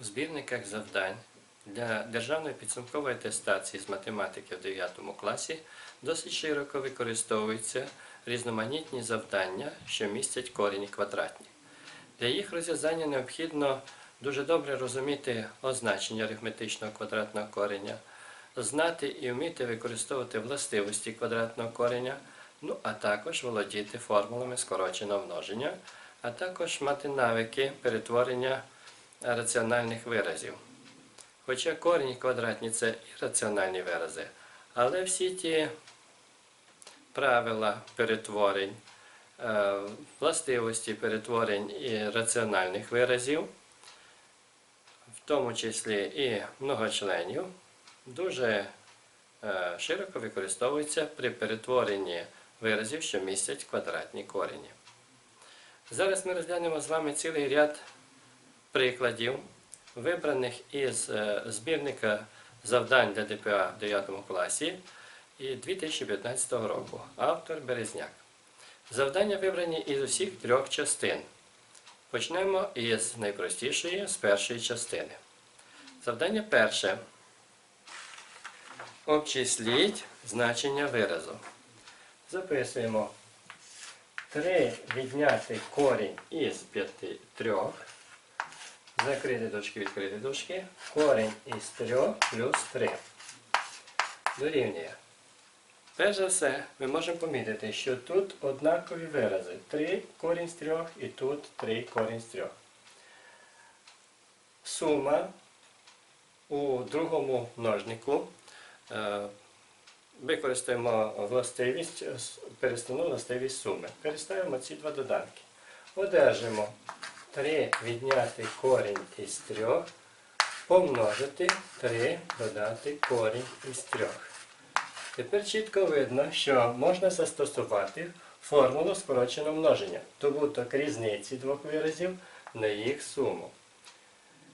В збірниках завдань для державної підсумкової атестації з математики в 9 класі досить широко використовуються різноманітні завдання, що містять корені квадратні. Для їх розв'язання необхідно дуже добре розуміти означення арифметичного квадратного кореня, знати і вміти використовувати властивості квадратного кореня, ну а також володіти формулами скороченого множення, а також мати навики перетворення раціональних виразів. Хоча корені квадратні це і раціональні вирази, але всі ті правила перетворень, е, властивості перетворень і раціональних виразів, в тому числі і многочленів, дуже е, широко використовуються при перетворенні виразів, що містять квадратні корені. Зараз ми розглянемо з вами цілий ряд прикладів, вибраних із е, збірника завдань для ДПА в 9 класі 2015 року. Автор Березняк. Завдання вибрані із усіх трьох частин. Почнемо із найпростішої, з першої частини. Завдання перше. Обчисліть значення виразу. Записуємо 3 відняти корінь із 5 3 Закриті дужки, відкриті дужки. Корінь із 3 плюс 3. Дорівнює. Перш за все, ми можемо помітити, що тут однакові вирази. 3 корінь з 3 і тут 3 корінь з 3. Сума у другому множнику. Е, використаємо властивість, е, перестану властивість суми. Переставимо ці два доданки. Одержимо 3 відняти корінь із 3, помножити 3 додати корінь із 3. Тепер чітко видно, що можна застосувати формулу скороченого множення, добуток різниці двох виразів на їх суму.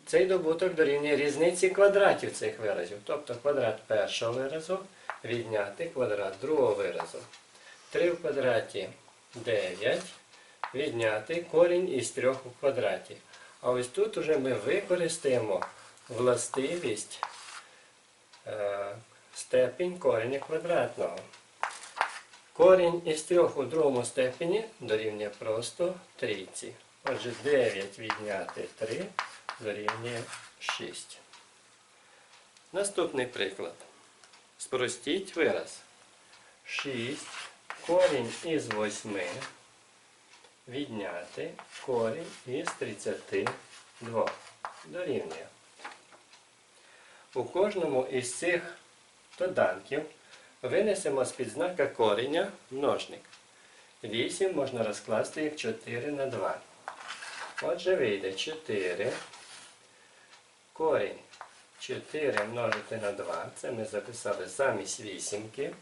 Цей добуток дорівнює різниці квадратів цих виразів, тобто квадрат першого виразу відняти квадрат другого виразу. 3 в квадраті 9 відняти корінь із 3 у квадраті. А ось тут уже ми використаємо властивість е, степінь кореня квадратного. Корінь із 3 у другому степені дорівнює просто трійці. Отже, 9 відняти 3 дорівнює 6. Наступний приклад. Спростіть вираз. 6 корінь із 8 відняти корінь із 32 дорівнює. У кожному із цих доданків винесемо з-під знака кореня множник. 8 можна розкласти як 4 на 2. Отже, вийде 4. Корінь 4 множити на 2. Це ми записали замість вісімки.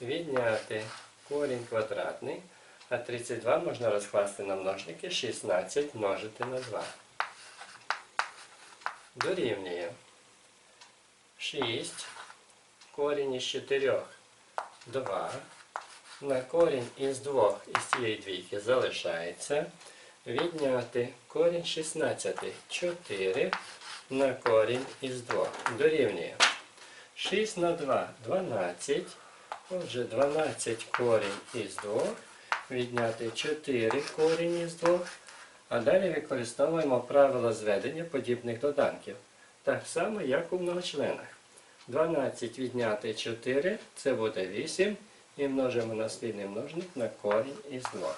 Відняти корінь квадратний. А 32 можна розкласти на множники 16 множити на 2. Дорівнює 6. Корінь із 4 2. На корінь із 2 із цієї двійки залишається. Відняти корінь 16. 4 на корінь із 2. Дорівнює. 6 на 2 12. Отже, 12 корінь із 2. Відняти 4 корінь із 2. А далі використовуємо правила зведення подібних доданків. Так само, як у многочленах. 12 відняти 4 це буде 8. І множимо на спільний множник на корінь із 2.